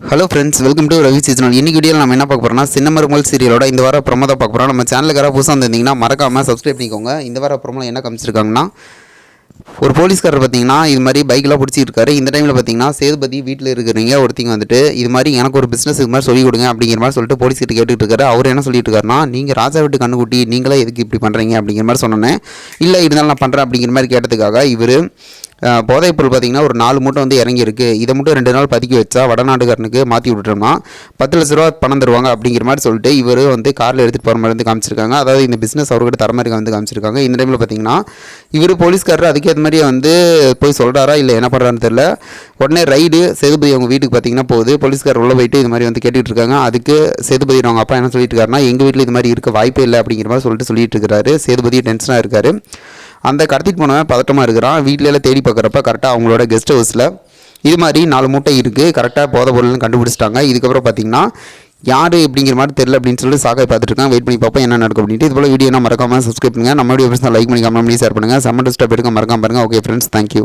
Hello friends welcome to Ravi seasonal இன்னைக்கு வீடியோவில் நம்ம என்ன பார்க்க போகிறோம்னா சின்னமருமல் சீரியலோட இந்த வாரம் ப்ரொமோ தான் பார்க்க போகிறோம் நம்ம சேனலுக்கு யாராவது புதுசாக வந்திருந்தீங்கன்னா மறக்காமல் சப்ஸ்கிரைப் பண்ணிக்கோங்க. இந்த வாரம் ப்ரொமோவில் என்ன காமிச்சிருக்காங்கன்னா ஒரு போலீஸ்காரர் பார்த்தீங்கன்னா இது மாதிரி பைக்கெலாம் பிடிச்சிட்டு இருக்காரு. இந்த டைமில் பார்த்தீங்கன்னா சேதுபதி வீட்டில் இருக்கிறீங்க ஒருத்தங்க வந்துட்டு இது மாதிரி எனக்கு ஒரு பிஸ்னஸ் இது மாதிரி சொல்லிக் கொடுங்க அப்படிங்கிற மாதிரி சொல்லிட்டு போலீஸ்கிட்ட கேட்டுட்டு இருக்காரு. அவர் என்ன சொல்லிட்டு இருக்காருன்னா நீங்கள் ராஜா வீட்டு கண்ணுக்குட்டி நீங்களே எதுக்கு இப்படி பண்ணுறீங்க அப்படிங்கிற மாதிரி சொன்னேன் இல்லை இருந்தாலும் நான் பண்ணுறேன் அப்படிங்கிற மாதிரி கேட்டதுக்காக இவர் போதைப்பொருள் பார்த்திங்கன்னா பார்த்தீங்கன்னா ஒரு நாலு மூட்டை வந்து இறங்கியிருக்கு. இதை மட்டும் ரெண்டு நாள் பதுக்கி வச்சா வடநாட்டுக்காரனுக்கு மாற்றி விட்டுட்டோம்னா பத்து லட்ச ரூபா பணம் தருவாங்க அப்படிங்கிற மாதிரி சொல்லிட்டு இவர் வந்து காரில் எடுத்துகிட்டு போகிற மாதிரி வந்து காமிச்சிருக்காங்க. அதாவது இந்த பிஸ்னஸ் அவர்கிட்ட தர மாதிரி வந்து காமிச்சிருக்காங்க. இந்த டைமில் பார்த்திங்கன்னா இவர் போலீஸ்காரர் அதுக்கேற்ற மாதிரியே வந்து போய் சொல்கிறாரா இல்லை என்ன பண்ணுறான்னு தெரில உடனே ரைடு சேதுபதி அவங்க வீட்டுக்கு பார்த்தீங்கன்னா போகுது. போலீஸ்காரர் உள்ளே போயிட்டு இது மாதிரி வந்து கேட்டுகிட்டு இருக்காங்க. அதுக்கு சேதுபதி அவங்க அப்பா என்ன சொல்லிட்டு இருக்காருன்னா எங்கள் வீட்டில் இது மாதிரி இருக்க வாய்ப்பே இல்லை அப்படிங்கிற மாதிரி சொல்லிட்டு சொல்லிட்டு இருக்கிறாரு. சேதுபதி டென்ஷனாக இருக்காரு. அந்த கடத்திட்டு போனவன் பதட்டமாக இருக்கிறான் வீட்டிலலாம் எல்லாம் தேடி பார்க்குறப்ப கரெக்டாக அவங்களோட கெஸ்ட் ஹவுஸில் இது மாதிரி நாலு மூட்டை இருக்குது கரெக்டாக போதை பொருள்னு கண்டுபிடிச்சிட்டாங்க. இதுக்கப்புறம் பார்த்தீங்கன்னா யார் அப்படிங்கிற மாதிரி தெரியல அப்படின்னு சொல்லிட்டு சாக்காய் பார்த்துட்டு வெயிட் பண்ணி பார்ப்போம் என்ன நடக்கும் அப்படின்ட்டு. இது போல வீடியோ மறக்காம சப்ஸ்கிரைப் பண்ணுங்கள் நம்ம வீடியோ லைக் பண்ணி கமெண்ட் பண்ணி ஷேர் பண்ணுங்கள் செம்ம ஸ்டெப் எடுக்க மறக்காம பாருங்கள் ஓகே ஃப்ரெண்ட்ஸ் தேங்க்யூ